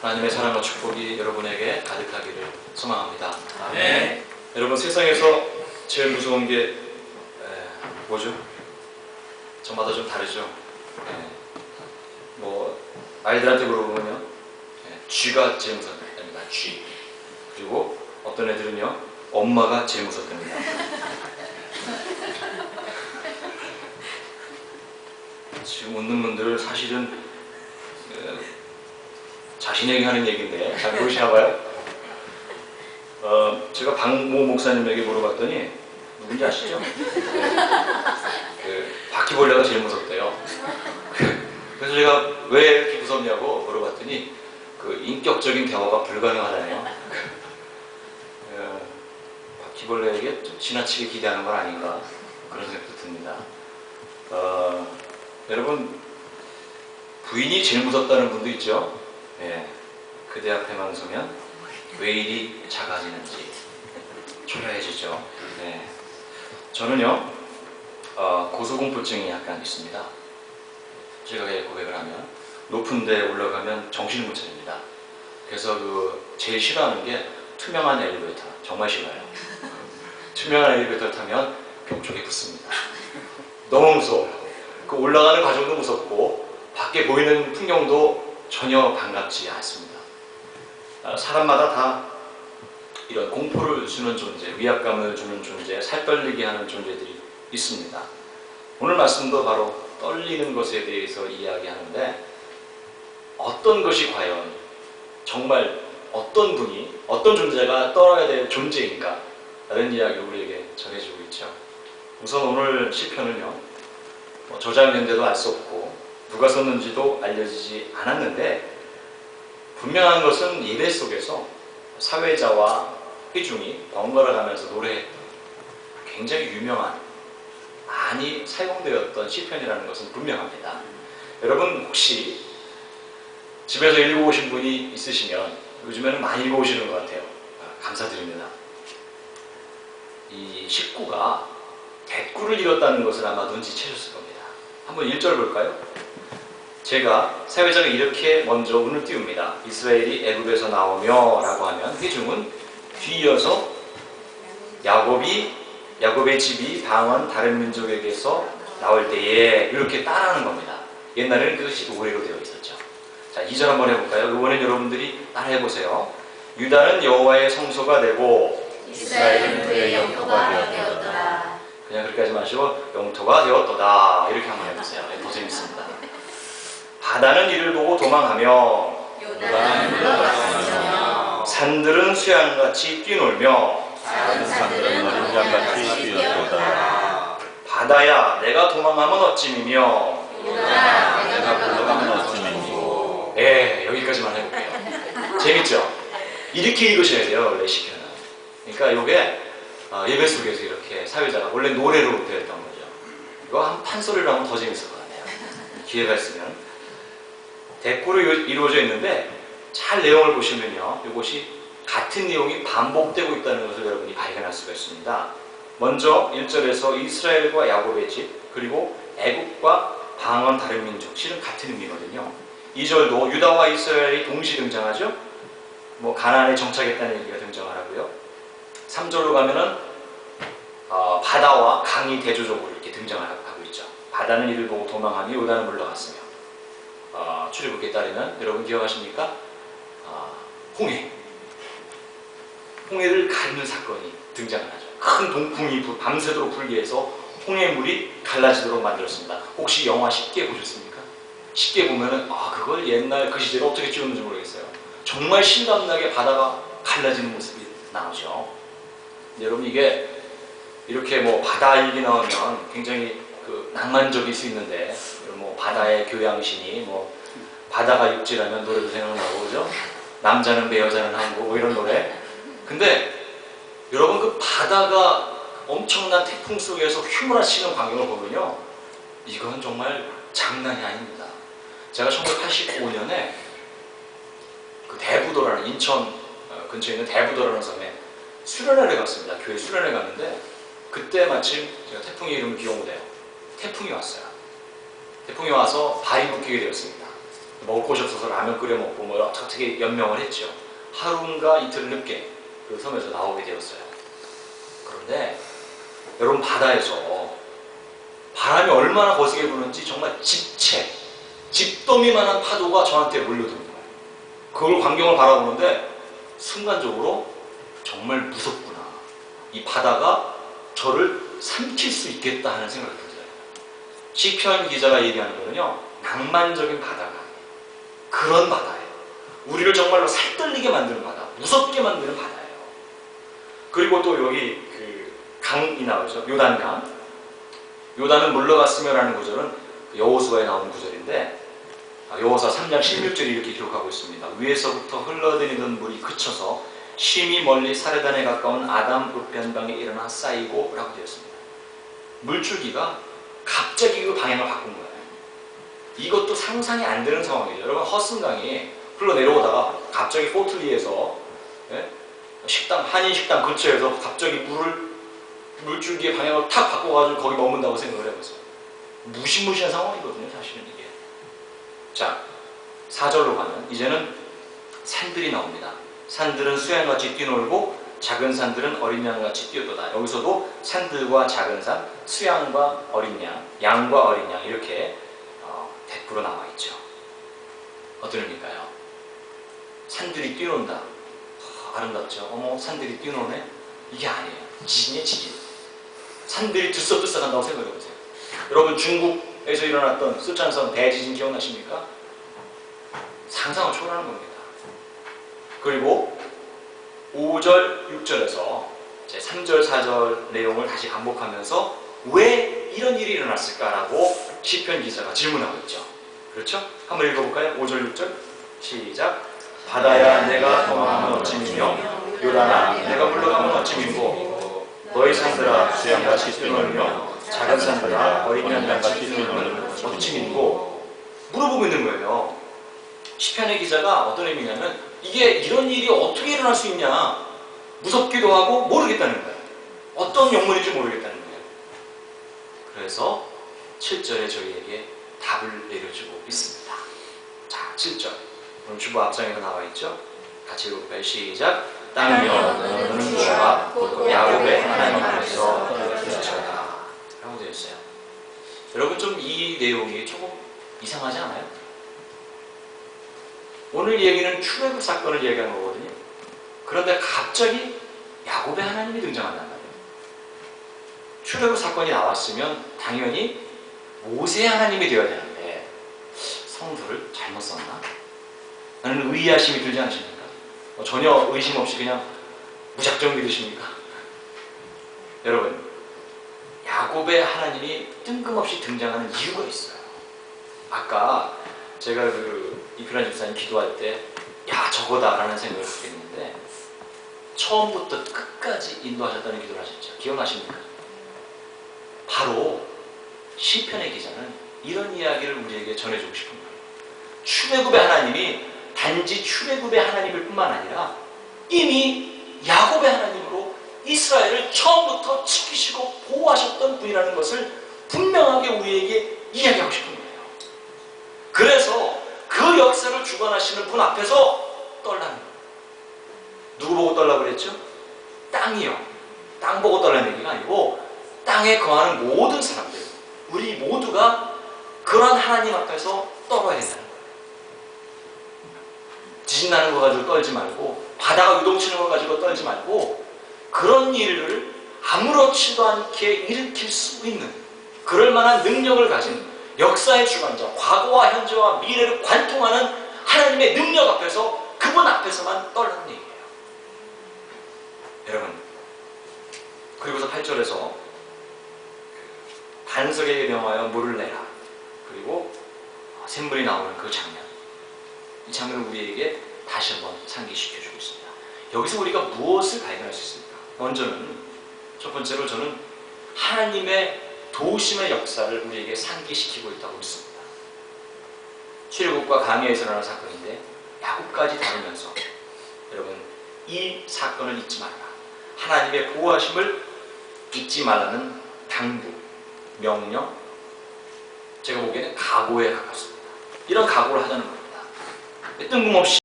하나님의 사랑과 축복이 여러분에게 가득하기를 소망합니다. 아멘. 여러분 세상에서 제일 무서운 게 에, 뭐죠? 저마다 좀 다르죠. 에, 뭐 아이들한테 물어보면요, 에, 쥐가 제일 무섭답니다. 쥐. 그리고 어떤 애들은요, 엄마가 제일 무섭답니다. 지금 웃는 분들 사실은 에, 자신에게 하는 얘기인데 잘 모르시나 봐요. 어, 제가 박모 목사님에게 물어봤더니 누군지 아시죠? 네. 그 바퀴벌레가 제일 무섭대요. 그래서 제가 왜 이렇게 무섭냐고 물어봤더니 그 인격적인 대화가 불가능하다네요. 어, 바퀴벌레에게 좀 지나치게 기대하는 건 아닌가 그런 생각도 듭니다. 어, 여러분 부인이 제일 무섭다는 분도 있죠. 예, 그대 앞에만 서면 왜 이리 작아지는지 초라해지죠. 네. 저는요 어, 고소공포증이 약간 있습니다. 제가 왜 고백을 하면 높은 데 올라가면 정신을 못 차립니다. 그래서 그 제일 싫어하는 게 투명한 엘리베이터 정말 싫어요. 투명한 엘리베이터 타면 벽 쪽에 붙습니다. 너무 무서워요. 그 올라가는 과정도 무섭고 밖에 보이는 풍경도 전혀 반갑지 않습니다. 아, 사람마다 다 이런 공포를 주는 존재, 위압감을 주는 존재, 살떨리게 하는 존재들이 있습니다. 오늘 말씀도 바로 떨리는 것에 대해서 이야기하는데 어떤 것이 과연 정말 어떤 분이 어떤 존재가 떨어야 될 존재인가 라는 이야기를 우리에게 전해주고 있죠. 우선 오늘 시편은요 뭐 저자였는데도 알 수 없고 누가 썼는지도 알려지지 않았는데 분명한 것은 예배 속에서 사회자와 회중이 번갈아 가면서 노래했던 굉장히 유명한 많이 사용되었던 시편이라는 것은 분명합니다. 여러분 혹시 집에서 읽어오신 분이 있으시면 요즘에는 많이 읽어오시는 것 같아요. 아, 감사드립니다. 이 식구가 대꾸를 잃었다는 것을 아마 눈치채셨을 겁니다. 한번 1절 볼까요? 제가 사회자가 이렇게 먼저 운을 띄웁니다. 이스라엘이 애굽에서 나오며 라고 하면 회중은 뒤이어서 야곱이 야곱의 집이 방언 다른 민족에게서 나올 때에 이렇게 따라하는 겁니다. 옛날에는 그것이 노래로 되어 있었죠. 자, 2절 한번 해볼까요? 이번엔 여러분들이 따라 해보세요. 유다는 여호와의 성소가 되고 이스라엘은 그의 영토가 되었더라. 그냥 그렇게 하지 마시고 영토가 되었도다 이렇게 한번 해보세요. 네, 더 재밌습니다. 바다는 이를 보고 도망하며 산들은 수양같이 뛰놀며. 바다야 내가 도망하면 어찌미며 예 여기까지만 해볼게요. 재밌죠? 이렇게 읽으셔야 돼요 원래 시편은. 그러니까 이게 어, 예배 속에서 이렇게 사회자가 원래 노래로 되었던 거죠. 이거 한 판소리로 하면 더 재밌을 것 같아요. 기회가 있으면 대꾸로 이루- 이루어져 있는데 잘 내용을 보시면요 이것이 같은 내용이 반복되고 있다는 것을 여러분이 발견할 수가 있습니다. 먼저 1절에서 이스라엘과 야곱의 집 그리고 애국과 방언 다른 민족 실은 같은 의미거든요. 2절도 유다와 이스라엘이 동시 등장하죠. 뭐 가나안에 정착했다는 얘기가 등장하고요. 3절로 가면은 어, 바다와 강이 대조적으로 이렇게 등장하고 있죠. 바다는 이를 보고 도망하며 요단은 물러갔으며 어, 출애굽기에 따르면 여러분 기억하십니까? 어, 홍해 홍해를 가르는 사건이 등장을 하죠. 큰 동풍이 불- 밤새도록 불게 해서 홍해물이 갈라지도록 만들었습니다. 혹시 영화 쉽게 보셨습니까? 쉽게 보면은 아 그걸 옛날 그 시절에 어떻게 찍었는지 모르겠어요. 정말 실감나게 바다가 갈라지는 모습이 나오죠. 여러분 이게 이렇게 뭐 바다 얘기 나오면 굉장히 그 낭만적일 수 있는데 뭐 바다의 교양신이 뭐 바다가 육지라면 노래도 생각나고 그죠? 남자는 배 여자는 항구 뭐 이런 노래. 근데 여러분 그 바다가 엄청난 태풍 속에서 휘몰아치는 광경을 보면요. 이건 정말 장난이 아닙니다. 제가 1985년에 그 대부도라는 인천 어, 근처에 있는 대부도라는 섬에 수련회를 갔습니다. 교회 수련회 갔는데 그때 마침 제가 태풍의 이름을 기억 못 해요. 태풍이 왔어요. 태풍이 와서 발이 묶이게 되었습니다. 먹을 곳이 없어서 라면 끓여 먹고 뭐 어떻게 연명을 했죠. 하루인가 이틀 늦게 그 섬에서 나오게 되었어요. 그런데 여러분 바다에서 바람이 얼마나 거세게 부는지 정말 집채, 집더미만한 파도가 저한테 몰려드는 거예요. 그걸 광경을 바라보는데 순간적으로 정말 무섭구나. 이 바다가 저를 삼킬 수 있겠다 하는 생각이 들어요. 시편 기자가 얘기하는 거는요, 낭만적인 바다가. 그런 바다예요. 우리를 정말로 살떨리게 만드는 바다, 무섭게 만드는 바다예요. 그리고 또 여기 그 강이 나오죠. 요단강. 요단은 물러갔으며라는 구절은 그 여호수아에 나오는 구절인데 아, 여호수아 3장 16절이 이렇게 기록하고 있습니다. 위에서부터 흘러다니던 물이 그쳐서 심히 멀리 사르단에 가까운 아담 우편강에 일어나 쌓이고 라고 되어 있습니다. 물줄기가 갑자기 그 방향을 바꾼 거예요. 이것도 상상이 안 되는 상황이죠. 여러분 허슨강이 흘러내려오다가 갑자기 포틀리에서 예? 식당 한인 식당 근처에서 갑자기 물을 물줄기의 방향을 탁 바꿔가지고 거기 머문다고 생각을 해보세요. 무시무시한 상황이거든요, 사실은 이게. 자, 4절로 가면 이제는 산들이 나옵니다. 산들은 수양같이 뛰놀고 작은 산들은 어린 양같이 뛰어도다. 여기서도 산들과 작은 산, 수양과 어린 양, 양과 어린 양 이렇게 어, 대꾸로 나와 있죠. 어떤 의미일까요? 산들이 뛰논다. 아, 아름답죠. 어머, 산들이 뛰노네. 이게 아니에요. 지진이에요, 지진. 산들이 들썩들썩한다고 생각해보세요. 여러분 중국에서 일어났던 쓰촨성 대지진 기억나십니까? 상상을 초월하는 겁니다. 그리고 5절, 6절에서 제 3절, 4절 내용을 다시 반복하면서 왜 이런 일이 일어났을까라고 시편 기자가 질문하고 있죠. 그렇죠? 한번 읽어볼까요? 5절, 6절 시작 바다야 내가 도망하면 어찌미며 요단아 내가 물러가면 어찌미고 너희 산들아 수양같이 뛰놀며 작은 산들아 어린 양같이 뛰놀면 어찌미고 물어보고 있는 거예요. 시편의 기자가 어떤 의미냐면 이게 이런 일이 어떻게 일어날 수 있냐 무섭기도 하고 모르겠다는 거예요. 어떤 영문인지 모르겠다는 거예요. 그래서 7절에 저희에게 답을 내려주고 있습니다. 자, 7절. 오늘 주보 앞장에도 나와 있죠? 같이 읽어볼까요? 시작. 땅이여 너는 주가 야곱의 하나님께서 그러시다 라고 되어 있어요. 여러분 좀 이 내용이 조금 이상하지 않아요? 오늘 얘기는 출애굽 사건을 얘기하는 거거든요. 그런데 갑자기 야곱의 하나님이 등장한단 말이에요. 출애굽 사건이 나왔으면 당연히 모세 하나님이 되어야 되는데 성도를 잘못 썼나? 나는 의아심이 들지 않으십니까? 어, 전혀 의심 없이 그냥 무작정 믿으십니까? 여러분 야곱의 하나님이 뜬금없이 등장하는 이유가 있어요. 아까 제가 그 이필환 집사님 기도할 때, 야, 저거다라는 생각을 했는데, 처음부터 끝까지 인도하셨다는 기도를 하셨죠. 기억나십니까? 바로 시편의 기자는 이런 이야기를 우리에게 전해주고 싶은 거예요. 출애굽의 하나님이 단지 출애굽의 하나님일 뿐만 아니라 이미 야곱의 하나님으로 이스라엘을 처음부터 지키시고 보호하셨던 분이라는 것을 분명하게 우리에게 이야기하고 싶은 거예요. 그래서 그 역사를 주관하시는 분 앞에서 떨라는 거예요. 누구 보고 떨라고 그랬죠? 땅이요. 땅 보고 떨라는 얘기가 아니고 땅에 거하는 모든 사람들, 우리 모두가 그런 하나님 앞에서 떨어야 된다는 거예요. 지진 나는 거 가지고 떨지 말고 바다가 유동치는 거 가지고 떨지 말고 그런 일을 아무렇지도 않게 일으킬 수 있는 그럴 만한 능력을 가진 역사의 주관자, 과거와 현재와 미래를 관통하는 하나님의 능력 앞에서 그분 앞에서만 떨라는 얘기예요. 여러분, 그리고서 8절에서 반석에게 명하여 물을 내라. 그리고 샘물이 나오는 그 장면. 이 장면을 우리에게 다시 한번 상기시켜주고 있습니다. 여기서 우리가 무엇을 발견할 수 있습니까? 먼저는, 첫 번째로 저는 하나님의 도심의 역사를 우리에게 상기시키고 있다고 믿습니다. 출애굽과 강해에서 일어난 사건인데 야곱까지 다루면서 여러분 이 사건을 잊지 말라. 하나님의 보호하심을 잊지 말라는 당부, 명령, 제가 보기에는 각오에 가깝습니다. 이런 각오를 하자는 겁니다. 뜬금없이